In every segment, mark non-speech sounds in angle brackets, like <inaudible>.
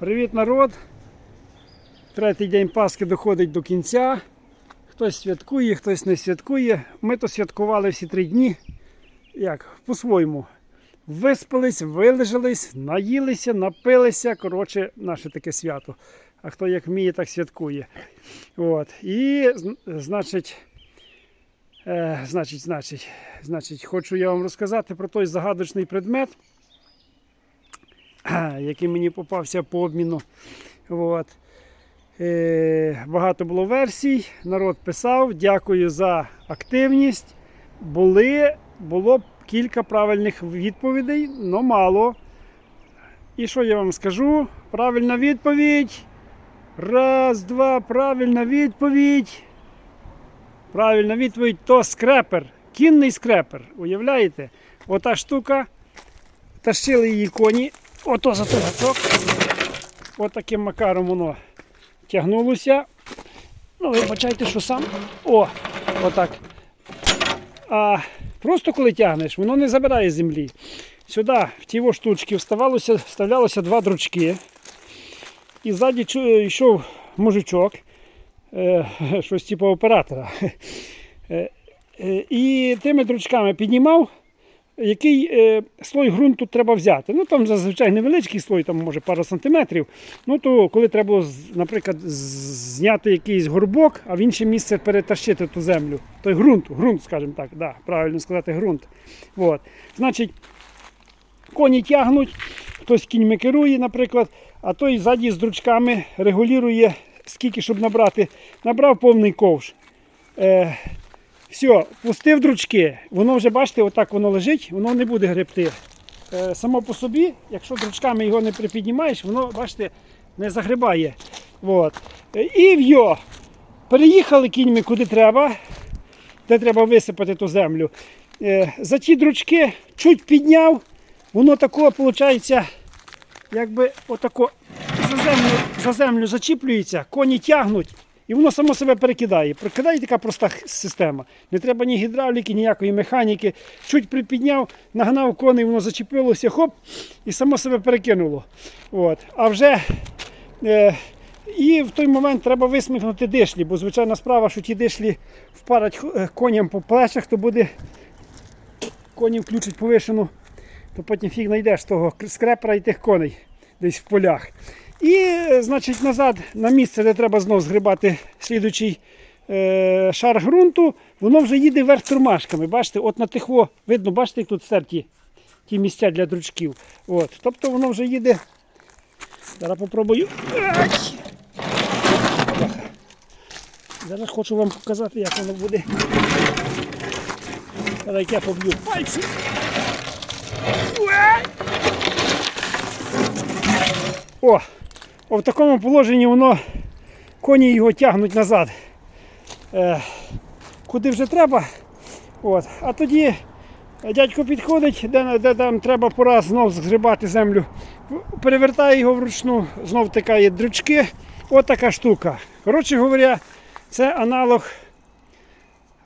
Привіт, народ! Третій день Пасхи доходить до кінця. Хтось святкує, хтось не святкує. Ми то святкували всі три дні. Як? По-своєму. Виспались, вилежались, наїлися, напилися. Коротше, наше таке свято. А хто як вміє, так святкує. От. І, значить, е, значить, значить, значить, хочу я вам розказати про той загадочний предмет, <clears throat> який мені попався по обміну. От. Е, багато було версій, народ писав. Дякую за активність. Були, було кілька правильних відповідей, але мало. І що я вам скажу? Правильна відповідь. Раз, два, правильна відповідь. Правильна відповідь то скрепер. Кінний скрепер. Уявляєте? Ота штука. Тащили її коні. Ото за той гачок. Отаким макаром воно тягнулося. Ну, вибачайте, що сам. О, отак. А просто коли тягнеш, воно не забирає землі. Сюди, в ті штучки, вставалося, вставлялося два дручки. І ззаді йшов мужичок, е, щось типу оператора. Е, е, і тими дручками піднімав, який е, слой ґрунту треба взяти. Ну там зазвичай невеличкий слой, там може пару сантиметрів. Ну то коли треба наприклад, зняти якийсь горбок, а в інше місце перетащити ту землю. Той ґрунт, ґрунт, скажімо так, да, правильно сказати, ґрунт. От. Значить, коні тягнуть, хтось кіньми керує, наприклад, а той ззаді з дручками регулює, скільки щоб набрати. Набрав повний ковш. Все, пустив дручки, воно вже, бачите, отак воно лежить, воно не буде гребти. Е, само по собі, якщо дручками його не припіднімаєш, воно, бачите, не загребає. От. Е, І в'йо. Переїхали кіньми куди треба, де треба висипати ту землю. Е, за ті дручки чуть підняв, воно тако, виходить, якби отако за землю, за землю зачіплюється, коні тягнуть. І воно само себе перекидає. Прикидає така проста система. Не треба ні гідравліки, ніякої механіки. Чуть припідняв, нагнав коней, воно зачепилося, хоп, і само себе перекинуло. От. А вже е, і в той момент треба висмикнути дишлі, бо звичайна справа, що ті дишлі впарать е, коням по плечах, то буде коні включать повишену, то потім фіг знайдеш того скрепера і тих коней десь в полях. І, е, значить, назад на місце, де треба знов згрібати слідучий е, шар ґрунту, воно вже їде вверх тормашками. Бачите, от на тихо, видно, бачите, як тут стерті ті місця для дручків. От. Тобто воно вже їде. Зараз попробую. Зараз хочу вам показати, як воно буде. Зараз я поб'ю пальці. О, в такому положенні воно коні його тягнуть назад. Е, куди вже треба. От. А тоді дядько підходить, де, де там треба пора знов згрібати землю. Перевертає його вручну, знов тикає дрючки. От штука. Коротше говоря, це аналог.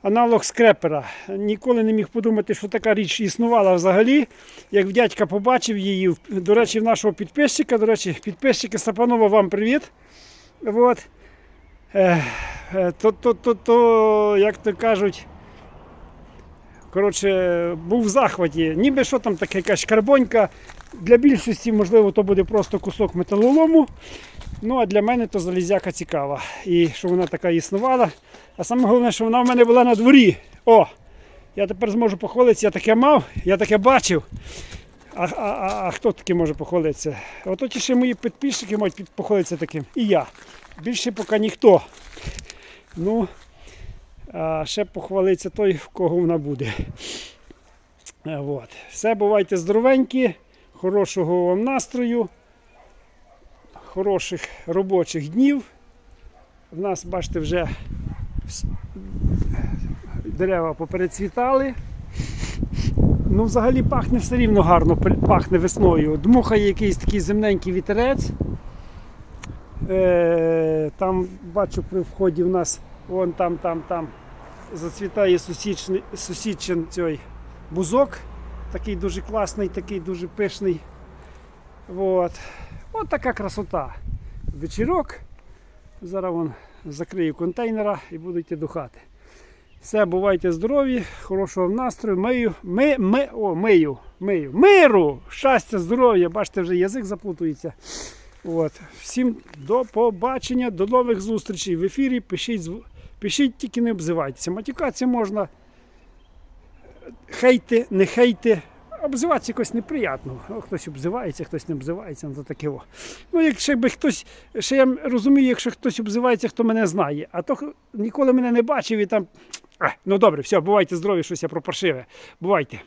Аналог скрепера. Ніколи не міг подумати, що така річ існувала взагалі. Як дядька побачив її, до речі, в нашого підписчика, до речі, підписчики Сапанова, вам привіт. От. Е, е, то, то, то, то, як то кажуть, коротше, був в захваті. Ніби що там таке якась шкарбонька. Для більшості, можливо, то буде просто кусок металолому. Ну, а для мене то залізяка цікава. І що вона така існувала. А саме головне, що вона в мене була на дворі. О! Я тепер зможу похвалитися, я таке мав, я таке бачив. А, а, а, а хто таки може похвалитися? Ото ще мої підписчики під- похвалитися таким. І я. Більше поки ніхто. Ну, а ще похвалиться той, в кого вона буде. Е, От. Все, бувайте здоровенькі, хорошого вам настрою, хороших робочих днів. В нас, бачите, вже дерева поперецвітали. Ну, взагалі пахне все рівно гарно, пахне весною. Дмухає якийсь такий земненький вітерець. Е, там бачу при вході в нас, вон там, там, там зацвітає сусічний, сусідчин цей бузок. Такий дуже класний, такий дуже пишний. От. От така красота. Вечірок. Зараз вон закрию контейнера і буду йти до хати. Все, бувайте здорові, хорошого настрою. Мию, ми, ми, о, мию, мию. Миру! Щастя, здоров'я. Бачите, вже язик заплутується. От. Всім до побачення, до нових зустрічей в ефірі. Пишіть, пишіть тільки не обзивайтеся. Матюкатися можна. Хейти, не хейти. Обзиватися якось неприємно. Хтось обзивається, хтось не обзивається, ну то таке. О. Ну, якщо би хтось, ще я розумію, якщо хтось обзивається, хто мене знає, а то ніколи мене не бачив і там. А, ну добре, все, бувайте здорові, щось я про паршиве. Бувайте.